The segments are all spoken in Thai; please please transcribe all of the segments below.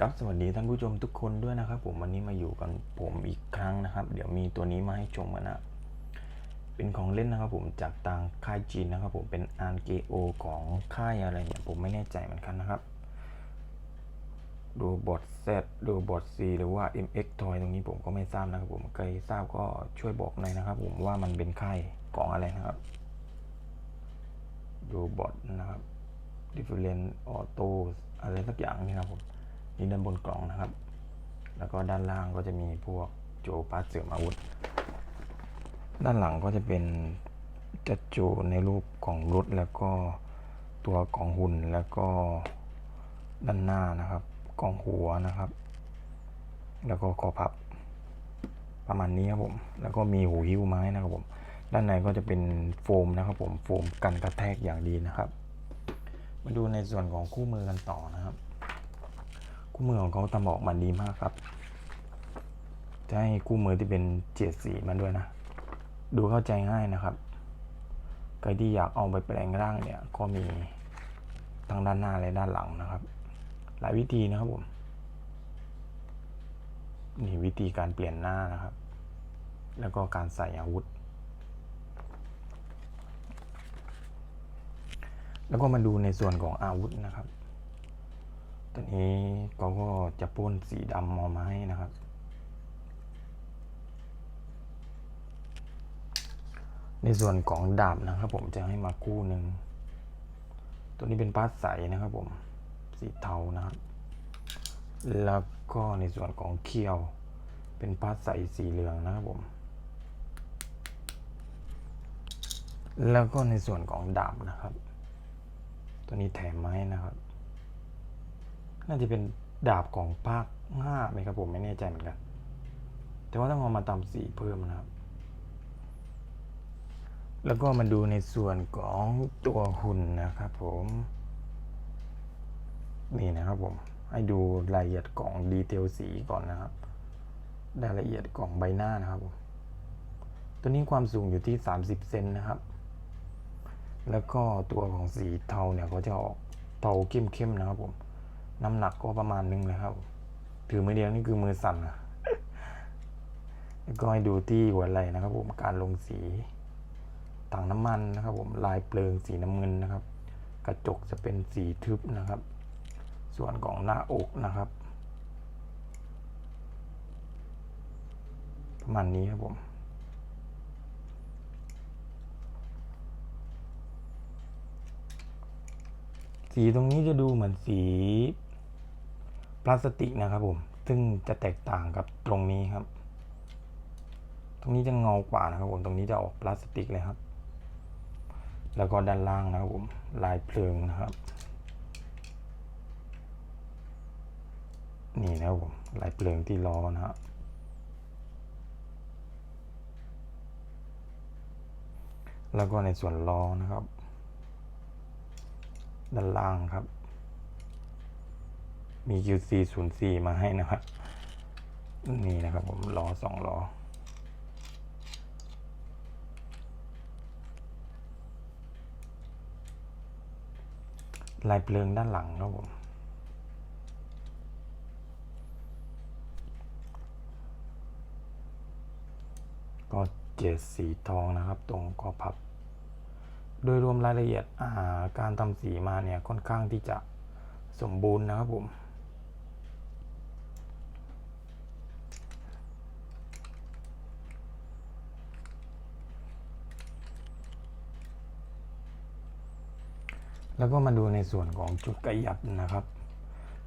ครับสวัสดีท่านผู้ชมทุกคนด้วยนะครับ ผมวันนี้มาอยู่กันผมอีกครั้งนะครับ เดี๋ยวมีตัวนี้มาให้ชมกันนะเป็นของเล่นนะครับ ผมจากทางค่ายจีนนะครับ ผมเป็น RKO ของค่ายอะไรเนี่ยผมไม่แน่ใจเหมือนกันนะครับดูบอท Z ดูบอท C หรือว่า MX Toy ตรงนี้ผมก็ไม่ทราบนะครับ ผมใครทราบก็ช่วยบอกหน่อยนะครับ ผมว่ามันเป็นค่ายของอะไรนะครับดูบอทนะครับ different auto อะไรสักอย่างนี่ครับผม นี่ด้านบนกล่องนะครับ แล้วก็ด้านล่างก็จะมีพวกโจปาเสริมอาวุธ ด้านหลังก็จะเป็นจัดโจในรูปของรถแล้วก็ตัวของหุ่นแล้วก็ด้านหน้านะครับกองหัวนะครับ แล้วก็คอพับประมาณนี้ครับผม แล้วก็มีหูหิ้วไม้นะครับผม ด้านในก็จะเป็นโฟมนะครับผม โฟมกันกระแทกอย่างดีนะครับ มาดูในส่วนของคู่มือกันต่อนะครับ คู่มือของเขาทำออกมาดีมากครับ จะให้คู่มือที่เป็นเจ็ดสีมาด้วยนะ ดูเข้าใจง่ายนะครับใครที่อยากเอาไปแปลงร่างเนี่ย ก็มีทั้งด้านหน้าและด้านหลังนะครับ หลายวิธีนะครับผมนี่วิธีการเปลี่ยนหน้านะครับ แล้วก็การใส่อาวุธ แล้วก็มาดูในส่วนของอาวุธนะครับ ตอนนี้เขาก็จะพ่นสีดำมอมาให้นะครับ ในส่วนของดาบนะครับ ผมจะให้มาคู่หนึ่ง ตัวนี้เป็นพาสใสนะครับ ผม สีเทานะครับ แล้วก็ในส่วนของเคี้ยว เป็นพาสใสสีเหลืองนะครับผม แล้วก็ในส่วนของดาบนะครับ ตัวนี้แถมมาให้นะครับ น่าจะเป็นดาบของภาคห้าไหมครับผมไม่แน่ใจเหมือนกัน แต่ว่าต้องเอามาตามสีเพิ่มนะครับ แล้วก็มาดูในส่วนของตัวหุ่นนะครับผม นี่นะครับผม ให้ดูรายละเอียดของดีเทลสีก่อนนะครับรายละเอียดของใบหน้านะครับผม ตัวนี้ความสูงอยู่ที่ 30 เซนนะครับ แล้วก็ตัวของสีเทาเนี่ยก็จะออกเทาเข้มๆนะครับผม น้ำหนักก็ประมาณนึงเลยครับ ถือมือเดียวนี่คือมือสั่นนะแล้วก็ให้ดูที่หัวไหล่นะครับ ผมการลงสีถังน้ำมันนะครับ ผมลายเปลืองสีน้ำเงินนะครับ กระจกจะเป็นสีทึบนะครับ ส่วนของหน้าอกนะครับ ประมาณนี้ครับผมสีตรงนี้จะดูเหมือนสี พลาสติกนะครับผม ซึ่งจะแตกต่างกับตรงนี้ครับ ตรงนี้จะเงากว่านะครับผมตรงนี้จะออกพลาสติกเลยครับ แล้วก็ด้านล่างนะครับผมลายเพลิงนะครับ นี่นะครับผมลายเพลิงที่ล้อนะครับแล้วก็ในส่วนล้อนะครับ ด้านล่างครับ มี QC 0 4มาให้นะครับ นี่นะครับผมล้อสองล้อลายเพลิงด้านหลังครับผม ก็เจ็ดสีทองนะครับ ตรงขอพับ โดยรวมรายละเอียดาการทำสีมาเนี่ยค่อนข้างที่จะสมบูรณ์นะครับผม แล้วก็มาดูในส่วนของจุดกระยับนะครับ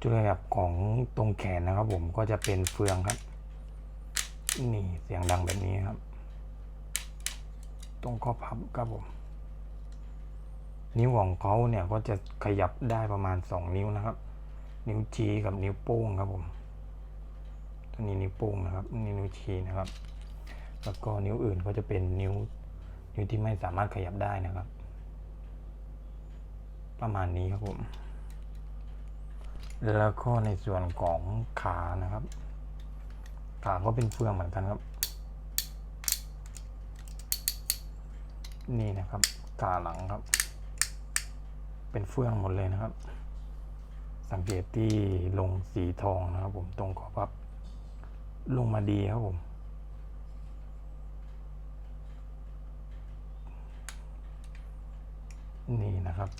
จุดกระยับของตรงแขนนะครับ ผมก็จะเป็นเฟืองครับ นี่เสียงดังแบบนี้ครับ ตรงข้อพับครับผม นิ้วของเขาเนี่ยก็จะขยับได้ประมาณ 2 นิ้วนะครับ นิ้วชี้กับนิ้วโป้งครับผมตัวนี้นิ้วโป้งนะครับนี่นิ้วชี้นะครับ แล้วก็นิ้วอื่นก็จะเป็นนิ้วนิ้วที่ไม่สามารถขยับได้นะครับ ประมาณนี้ครับผม แล้วก็ในส่วนของขานะครับ ขาก็เป็นเฟืองเหมือนกันครับ นี่นะครับขาหลังครับ เป็นเฟืองหมดเลยนะครับ สังเกตที่ลงสีทองนะครับผมตรงขอบพับ ลงมาดีครับผมนี่นะครับ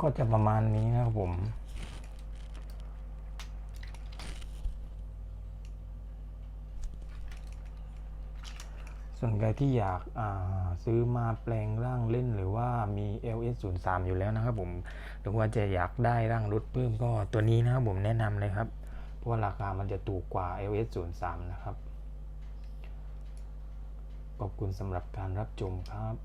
ก็จะประมาณนี้นะครับผม ส่วนใครที่อยากาซื้อมาแปลงร่างเล่นหรือว่ามี LS 0 3อยู่แล้วนะครับผมหรือว่าจะอยากได้ร่างรถเพิ่มก็ตัวนี้นะครับผมแนะนำเลยครับ เพราะว่าราคามันจะถูกกว่า LS 0 3นะครับ ขอบคุณสำหรับการรับชมครับ